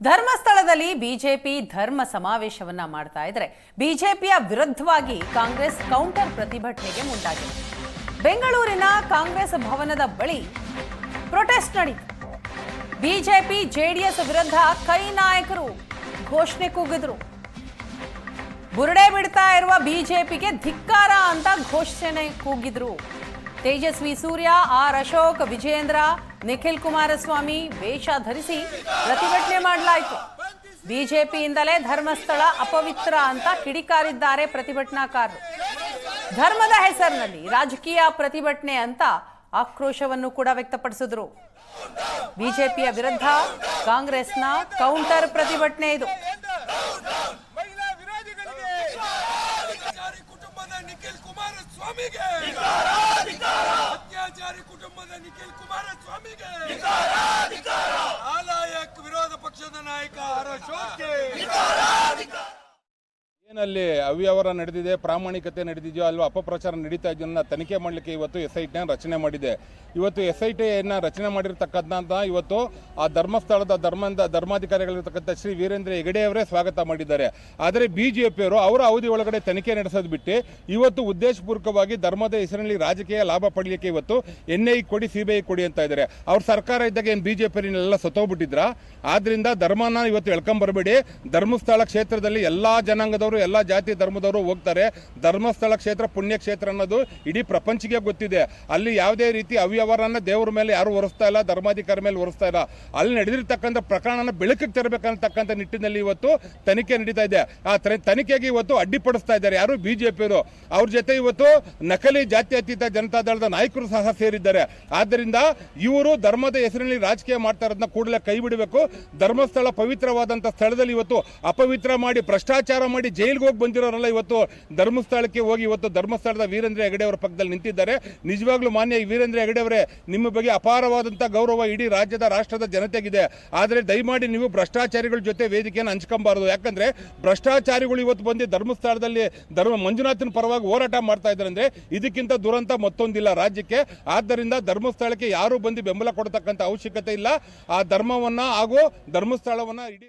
ಧರ್ಮಸ್ಥಳದಲ್ಲಿ ಬಿಜೆಪಿ ಧರ್ಮ ಸಮಾವೇಶವನ್ನ ಮಾಡ್ತಾ ಇದ್ರೆ ಬಿಜೆಪಿಯ ವಿರುದ್ಧವಾಗಿ ಕಾಂಗ್ರೆಸ್ ಕೌಂಟರ್ ಪ್ರತಿಭಟನೆಗೆ ಮುಂದಾಗಿದೆ. ಬೆಂಗಳೂರಿನ ಕಾಂಗ್ರೆಸ್ ಭವನದ ಬಳಿ ಪ್ರೊಟೆಸ್ಟ್ ನಡೆಯಿತು ಬಿಜೆಪಿ, ಜೆಡಿಎಸ್ ವಿರುದ್ಧ ಕೈ ನಾಯಕರು ಘೋಷಣೆ ಕೂಗಿದ್ರು. ಬುರುಡೆ ಬಿಡ್ತಾ ಇರುವ ಬಿಜೆಪಿಗೆ ಧಿಕ್ಕಾರ ಅಂತ ಘೋಷಣೆ ಕೂಗಿದ್ರು. ತೇಜಸ್ವಿ ಸೂರ್ಯ, ಆರ್ ಅಶೋಕ್ ವಿಜೇಂದ್ರ ನಿಖಿಲ್ ಕುಮಾರಸ್ವಾಮಿ ವೇಷ ಧರಿಸಿ ಪ್ರತಿಭಟನೆ ಮಾಡಲಾಯಿತು. ಬಿಜೆಪಿಯಿಂದಲೇ ಧರ್ಮಸ್ಥಳ ಅಪವಿತ್ರ ಅಂತ ಕಿಡಿಕಾರಿದ್ದಾರೆ ಪ್ರತಿಭಟನಾಕಾರರು. ಧರ್ಮದ ಹೆಸರಿನಲ್ಲಿ ರಾಜಕೀಯ ಪ್ರತಿಭಟನೆ ಅಂತ ಆಕ್ರೋಶವನ್ನು ಕೂಡ ವ್ಯಕ್ತಪಡಿಸಿದ್ರು. ಬಿಜೆಪಿಯ ವಿರುದ್ಧ ಕಾಂಗ್ರೆಸ್ನ ಕೌಂಟರ್ ಪ್ರತಿಭಟನೆ ಇದು ಮಹಿಳಾ ವಿರೋಧಿಗಳಿಗೆ ಅತ್ಯಾಚಾರಿ ಕುಟುಂಬದ ನಿಖಿಲ್ ಕುಮಾರಸ್ವಾಮಿಗೆ ಅತ್ಯಾಚಾರಿ ಕುಟುಂಬದ ನಿಖಿಲ್ ಕುಮಾರಸ್ವಾಮಿಗೆ ಆಲಾಯಕ್ ವಿರೋಧ ಪಕ್ಷದ ನಾಯಕ ಆರ್ ಏನಲ್ಲಿ ಅವ್ಯವಹಾರ ನಡೆದಿದೆ, ಪ್ರಾಮಾಣಿಕತೆ ನಡೆದಿದೆಯೋ ಅಲ್ವಾ ಅಪಪ್ರಚಾರ ನಡೀತಾ ಇದೆಯೋ ತನಿಖೆ ಮಾಡಲಿಕ್ಕೆ ಇವತ್ತು ಎಸ್ ಐ ಟಿನ ರಚನೆ ಮಾಡಿದೆ. ಇವತ್ತು ಎಸ್ ಐ ಟಿಯನ್ನು ರಚನೆ ಮಾಡಿರ್ತಕ್ಕಂಥ ಇವತ್ತು ಆ ಧರ್ಮಸ್ಥಳದ ಧರ್ಮದ ಧರ್ಮಾಧಿಕಾರಿಗಳಿರ್ತಕ್ಕಂಥ ಶ್ರೀ ವೀರೇಂದ್ರ ಹೆಗಡೆ ಅವರೇ ಸ್ವಾಗತ ಮಾಡಿದ್ದಾರೆ. ಆದರೆ ಬಿ ಜೆ ಪಿಯವರು ಅವರ ಅವಧಿ ಒಳಗಡೆ ತನಿಖೆ ನಡೆಸೋದು ಬಿಟ್ಟು ಇವತ್ತು ಉದ್ದೇಶಪೂರ್ವಕವಾಗಿ ಧರ್ಮದ ಹೆಸರಿನಲ್ಲಿ ರಾಜಕೀಯ ಲಾಭ ಪಡೆಯಲಿಕ್ಕೆ ಇವತ್ತು ಎನ್ ಐ ಕೊಡಿ, ಸಿ ಬಿ ಐ ಕೊಡಿ ಅಂತ ಇದ್ದಾರೆ. ಅವ್ರ ಸರ್ಕಾರ ಇದ್ದಾಗ ಏನು ಬಿ ಜೆ ಪಿಯನ್ನೆಲ್ಲ ಸತ್ತೋಗ್ಬಿಟ್ಟಿದ್ರ? ಆದ್ದರಿಂದ ಧರ್ಮನ ಇವತ್ತು ಎಳ್ಕೊಂಬರ್ಬೇಡಿ. ಧರ್ಮಸ್ಥಳ ಕ್ಷೇತ್ರದಲ್ಲಿ ಎಲ್ಲಾ ಜನಾಂಗದವರು ಎಲ್ಲಾ ಜಾತಿ ಧರ್ಮದವರು ಹೋಗ್ತಾರೆ. ಧರ್ಮಸ್ಥಳ ಕ್ಷೇತ್ರ ಪುಣ್ಯ ಕ್ಷೇತ್ರ ಅನ್ನೋದು ಇಡೀ ಪ್ರಪಂಚಕ್ಕೆ ಗೊತ್ತಿದೆ. ಅಲ್ಲಿ ಯಾವುದೇ ರೀತಿ ಅವ್ಯವಹಾರನ ದೇವರ ಮೇಲೆ ಯಾರು ಹೊರಿಸ್ತಾ ಇಲ್ಲ, ಧರ್ಮಾಧಿಕಾರಿ ಮೇಲೆ ಹೊರಿಸ್ತಾ ಇಲ್ಲ. ಅಲ್ಲಿ ನಡೆದಿರ್ತಕ್ಕಂಥ ಪ್ರಕರಣನ ಬೆಳಕಿಗೆ ತರಬೇಕಂತಕ್ಕಂಥ ನಿಟ್ಟಿನಲ್ಲಿ ಇವತ್ತು ತನಿಖೆ ನಡೀತಾ ಇದೆ. ಆ ತನಿಖೆಗೆ ಇವತ್ತು ಅಡ್ಡಿಪಡಿಸ್ತಾ ಇದ್ದಾರೆ ಯಾರು ಬಿಜೆಪಿಯವರು. ಅವ್ರ ಜೊತೆ ಇವತ್ತು ನಕಲಿ ಜಾತ್ಯತೀತ ಜನತಾದಳದ ನಾಯಕರು ಸಹ ಸೇರಿದ್ದಾರೆ. ಆದ್ದರಿಂದ ಇವರು ಧರ್ಮದ ಹೆಸರಿನಲ್ಲಿ ರಾಜಕೀಯ ಮಾಡ್ತಾ ಇರೋದನ್ನ ಕೂಡಲೇ ಕೈ ಬಿಡಬೇಕು. ಧರ್ಮಸ್ಥಳ ಪವಿತ್ರವಾದಂಥ ಸ್ಥಳದಲ್ಲಿ ಇವತ್ತು ಅಪವಿತ್ರ ಮಾಡಿ, ಭ್ರಷ್ಟಾಚಾರ ಮಾಡಿ ಜೈಲಿಗೆ ಹೋಗಿ ಬಂದಿರೋರೆಲ್ಲ ಇವತ್ತು? ಧರ್ಮಸ್ಥಳಕ್ಕೆ ಹೋಗಿ ಇವತ್ತು ಧರ್ಮಸ್ಥಳದ ವೀರೇಂದ್ರ ಹೆಗಡೆ ಅವರ ಪಕ್ಕದಲ್ಲಿ ನಿಂತಿದ್ದಾರೆ. ನಿಜವಾಗ್ಲೂ ಮಾನ್ಯ ವೀರೇಂದ್ರ ಹೆಗಡೆ ಅವರೇ, ನಿಮ್ಮ ಬಗ್ಗೆ ಅಪಾರವಾದಂಥ ಗೌರವ ಇಡೀ ರಾಜ್ಯದ, ರಾಷ್ಟ್ರದ ಜನತೆಗಿದೆ. ಆದರೆ ದಯಮಾಡಿ ನೀವು ಭ್ರಷ್ಟಾಚಾರಿಗಳ ಜೊತೆ ವೇದಿಕೆಯನ್ನು ಹಂಚ್ಕೊಬಾರದು. ಯಾಕಂದ್ರೆ ಭ್ರಷ್ಟಾಚಾರಿಗಳು ಇವತ್ತು ಬಂದು ಧರ್ಮಸ್ಥಳದಲ್ಲಿ ಧರ್ಮ ಮಂಜುನಾಥನ ಪರವಾಗಿ ಹೋರಾಟ ಮಾಡ್ತಾ ಇದ್ದಾರೆ ಅಂದ್ರೆ ಇದಕ್ಕಿಂತ ದುರಂತ ಮತ್ತೊಂದಿಲ್ಲ ರಾಜ್ಯಕ್ಕೆ. ಆದ್ದರಿಂದ ಧರ್ಮಸ್ಥಳಕ್ಕೆ ಯಾರು ಬಂದು ಬೆಂಬಲ ಕೊಡತಕ್ಕಂಥ ಅವಶ್ಯಕತೆ ಇಲ್ಲ. ಆ ಧರ್ಮವನ್ನ ಹಾಗೂ ಧರ್ಮಸ್ಥಳವನ್ನ ಇಡೀ